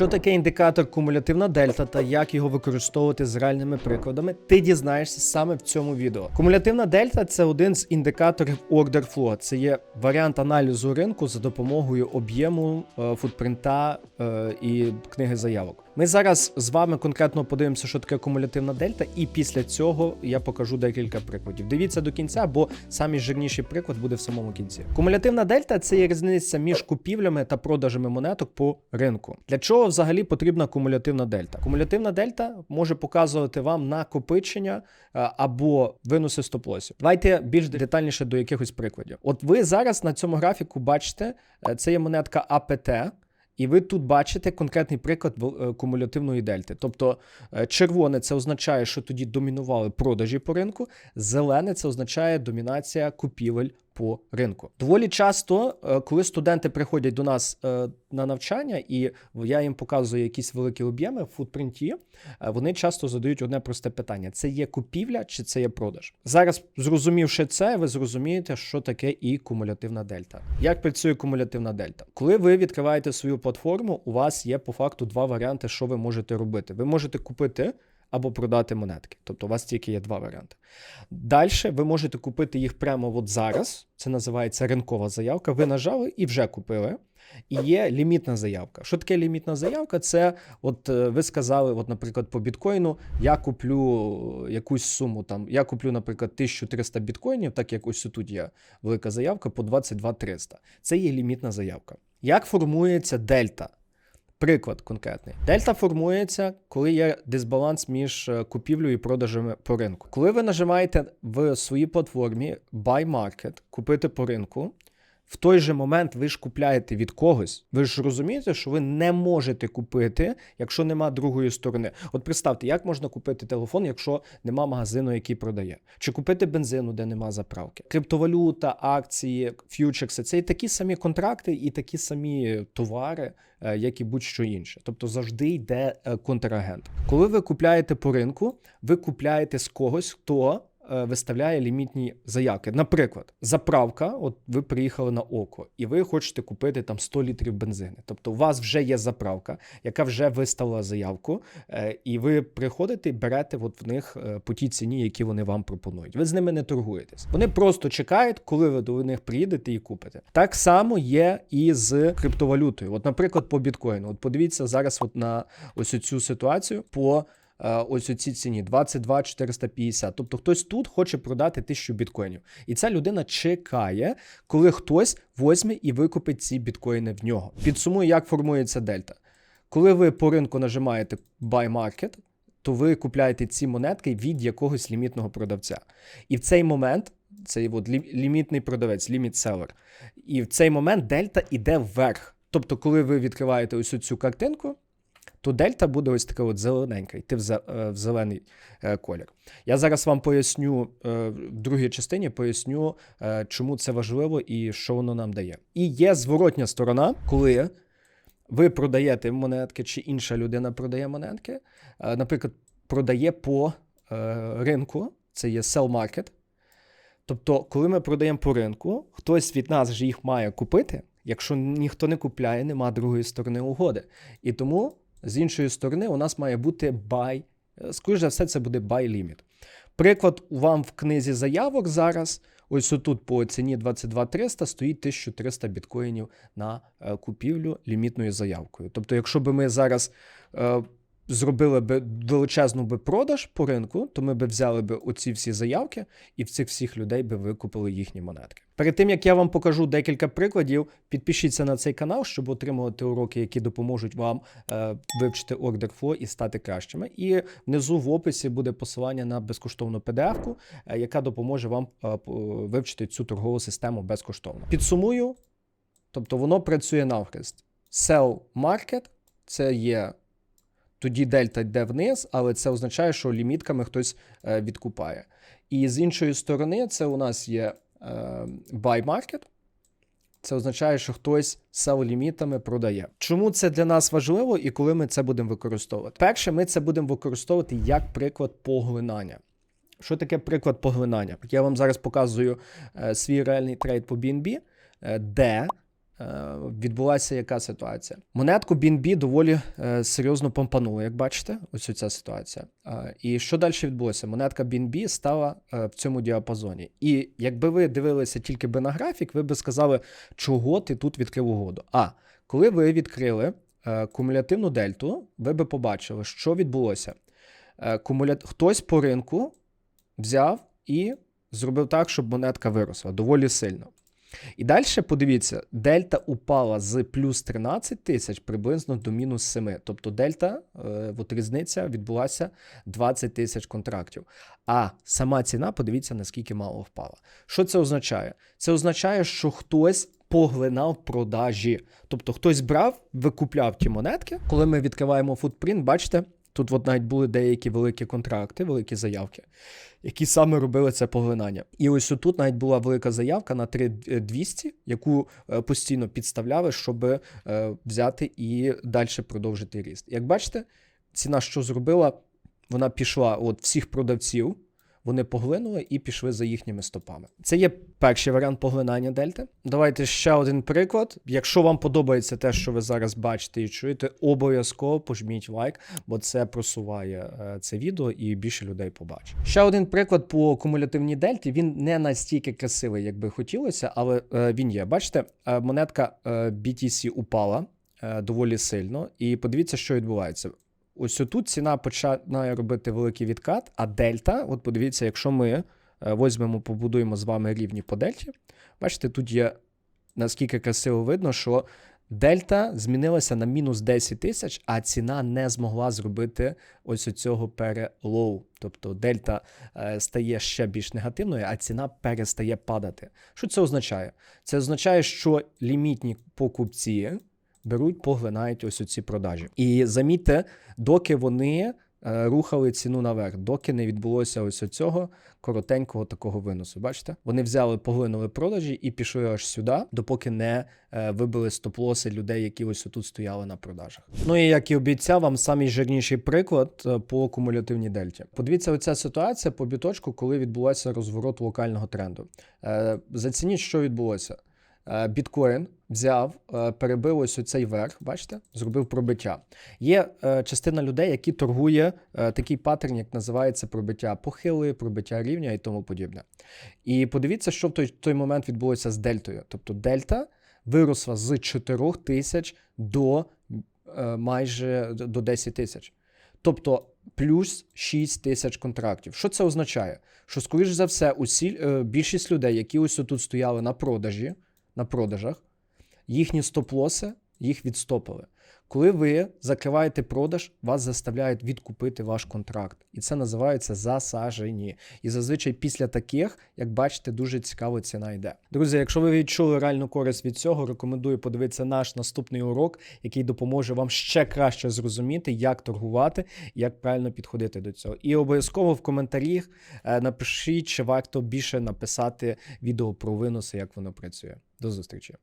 Що таке індикатор кумулятивна дельта та як його використовувати з реальними прикладами, ти дізнаєшся саме в цьому відео. Кумулятивна дельта це один з індикаторів order flow. Це є варіант аналізу ринку за допомогою об'єму, е, футпринта е, і книги заявок. Ми зараз з вами конкретно подивимося, що таке кумулятивна дельта, і після цього я покажу декілька прикладів. Дивіться до кінця, бо самий жирніший приклад буде в самому кінці. Кумулятивна дельта це є різниця між купівлями та продажами монеток по ринку. Для чого взагалі потрібна кумулятивна дельта? Кумулятивна дельта може показувати вам накопичення е, або винуси стоп-лосів. Давайте більш детальніше до якихось прикладів. От ви зараз на цьому графіку бачите, е, це є монетка АПТ. І ви тут бачите конкретний приклад е, кумулятивної дельти. Тобто червоне це означає, що тоді домінували продажі по ринку, зелене це означає домінація купівель по ринку. Доволі часто, е, коли студенти приходять до нас е, на навчання, і я їм показую якісь великі об'єми в футпринті, е, вони часто задають одне просте питання: це є купівля чи це є продаж? Зараз, зрозумівши це, ви зрозумієте, що таке і кумулятивна дельта. Як працює кумулятивна дельта? Коли ви відкриваєте свою платформу, у вас є по факту два варіанти, що ви можете робити. Ви можете купити або продати монетки. Тобто у вас тільки є два варіанти. Далі ви можете купити їх прямо от зараз. Це називається ринкова заявка. Ви нажали і вже купили. І є лімітна заявка. Що таке лімітна заявка? Це, от е, ви сказали, от, наприклад, по біткоїну я куплю якусь суму. Там я куплю, наприклад, 1300 біткоїнів, так як ось тут є велика заявка по 22 300. Це є лімітна заявка. Як формується дельта? Приклад конкретний. Дельта формується, коли є дисбаланс між е, купівлею і продажами по ринку. Коли ви нажимаєте в своїй платформі Buy Market, купити по ринку, в той же момент ви ж купляєте від когось. Ви ж розумієте, що ви не можете купити, якщо нема другої сторони. От представте, як можна купити телефон, якщо нема магазину, який продає, чи купити бензину, де нема заправки. Криптовалюта, акції, ф'ючерси це і такі самі контракти, і такі самі товари, е, як і будь-що інше. Тобто завжди йде е, контрагент. Коли ви купляєте по ринку, ви купляєте з когось, хто виставляє лімітні заявки. Наприклад, заправка, от ви приїхали на око, і ви хочете купити там 100 літрів бензину. Тобто, у вас вже є заправка, яка вже виставила заявку, е, і ви приходите і берете от в них е, по тій ціні, які вони вам пропонують. Ви з ними не торгуєтесь. Вони просто чекають, коли ви до них приїдете і купите. Так само є і з криптовалютою. От, наприклад, по біткоїну. От подивіться зараз от на ось цю ситуацію по е, ось у цій ціні 22 450. Тобто хтось тут хоче продати 1000 біткоїнів. І ця людина чекає, коли хтось возьме і викупить ці біткоїни в нього. Підсумую, як формується дельта. Коли ви по ринку нажимаєте Buy Market, то ви купляєте ці монетки від якогось лімітного продавця. І в цей момент, цей от лімітний продавець, ліміт селер, і в цей момент дельта іде вверх. Тобто, коли ви відкриваєте ось цю картинку, то дельта буде ось така от зелененька, йти в, е, зелений е, колір. Я зараз вам поясню е, в другій частині, поясню, чому це важливо і що воно нам дає. І є зворотня сторона, коли ви продаєте монетки, чи інша людина продає монетки, наприклад, продає по ринку, це є sell market. Тобто, коли ми продаємо по ринку, хтось від нас же їх має купити. Якщо ніхто не купляє, нема другої сторони угоди. І тому з іншої сторони у нас має бути buy. е, Скоріше за все, це буде buy limit. Приклад вам в книзі заявок зараз. Ось отут по ціні 22300 стоїть 1300 біткоїнів на е, купівлю лімітною заявкою. Тобто, якщо би ми зараз е, зробили би величезну би продаж по ринку, то ми б взяли би оці всі заявки і в цих всіх людей би викупили їхні монетки. Перед тим як я вам покажу декілька прикладів, підпишіться на цей канал, щоб отримувати уроки, які допоможуть вам е, вивчити order flow і стати кращими. І внизу в описі буде посилання на безкоштовну PDF-ку, е, яка допоможе вам е, вивчити цю торгову систему безкоштовно. Підсумую, тобто воно працює навхрест. Sell market це є тоді дельта йде вниз, але це означає, що лімітками хтось е, відкупає. І з іншої сторони, це у нас є е, buy market. Це означає, що хтось sell лімітами продає. Чому це для нас важливо і коли ми це будемо використовувати? Перше, ми це будемо використовувати як приклад поглинання. Що таке приклад поглинання? Я вам зараз показую е, свій реальний трейд по BNB, де відбулася яка ситуація? Монетку BNB доволі е, серйозно помпануло, як бачите, ось ця ситуація. Е, і що далі відбулося? Монетка BNB стала е, в цьому діапазоні. І якби ви дивилися тільки би на графік, ви би сказали, чого ти тут відкрив угоду. А коли ви відкрили е, кумулятивну дельту, ви би побачили, що відбулося. Е, кумуля... Хтось по ринку взяв і зробив так, щоб монетка виросла доволі сильно. І далі подивіться, дельта упала з плюс 13 тисяч приблизно до мінус 7. Тобто дельта, е, от різниця відбулася 20 тисяч контрактів. А сама ціна, подивіться, наскільки мало впала. Що це означає? Це означає, що хтось поглинав продажі. Тобто хтось брав, викупляв ті монетки. Коли ми відкриваємо футпринт, бачите, тут от навіть були деякі великі контракти, великі заявки, які саме робили це поглинання. І ось тут навіть була велика заявка на 3200, яку е, постійно підставляли, щоб е, взяти і далі продовжити ріст. Як бачите, ціна, що зробила, вона пішла от всіх продавців. Вони поглинули і пішли за їхніми стопами. Це є перший варіант поглинання дельти. Давайте ще один приклад. Якщо вам подобається те, що ви зараз бачите і чуєте, обов'язково пожміть лайк, бо це просуває е, це відео і більше людей побачить. Ще один приклад по кумулятивній дельті. Він не настільки красивий, як би хотілося, але е, він є. Бачите, е, монетка BTC упала доволі сильно, і подивіться, що відбувається. Ось тут ціна починає робити великий відкат, а дельта, от подивіться, якщо ми е, візьмемо, побудуємо з вами рівні по дельті, бачите, тут є наскільки красиво видно, що дельта змінилася на мінус 10 тисяч, а ціна не змогла зробити ось оцього перелоу. Тобто дельта е, стає ще більш негативною, а ціна перестає падати. Що це означає? Це означає, що лімітні покупці беруть, поглинають ось ці продажі. І замітьте, доки вони е, рухали ціну наверх, доки не відбулося ось цього коротенького такого виносу. Бачите? Вони взяли, поглинули продажі і пішли аж сюди, допоки не е, вибили стоп-лоси людей, які ось тут стояли на продажах. Ну і як і обіцяв, вам самий жирніший приклад е, по кумулятивній дельті. Подивіться, оця ситуація по біточку, коли відбулося розворот локального тренду. Зацініть, що відбулося. Е, Біткоін взяв, е, перебив ось цей верх, бачите, зробив пробиття. Є е, частина людей, які торгує такий паттерн, як називається пробиття похили, пробиття рівня і тому подібне. І подивіться, що в той, той момент відбулося з дельтою. Тобто дельта виросла з 4 тисяч до майже до 10 тисяч. Тобто плюс 6 тисяч контрактів. Що це означає? Що, скоріш за все, усі, більшість людей, які ось тут стояли на продажі, на продажах, їхні стоп-лоси їх відстопили. Коли ви закриваєте продаж, вас заставляють відкупити ваш контракт. І це називається засажені. І зазвичай після таких, як бачите, дуже цікаво ціна йде. Друзі, якщо ви відчули реальну користь від цього, рекомендую подивитися наш наступний урок, який допоможе вам ще краще зрозуміти, як торгувати як правильно підходити до цього. І обов'язково в коментарях е, напишіть, чи варто більше написати відео про виноси, як воно працює. До зустрічі!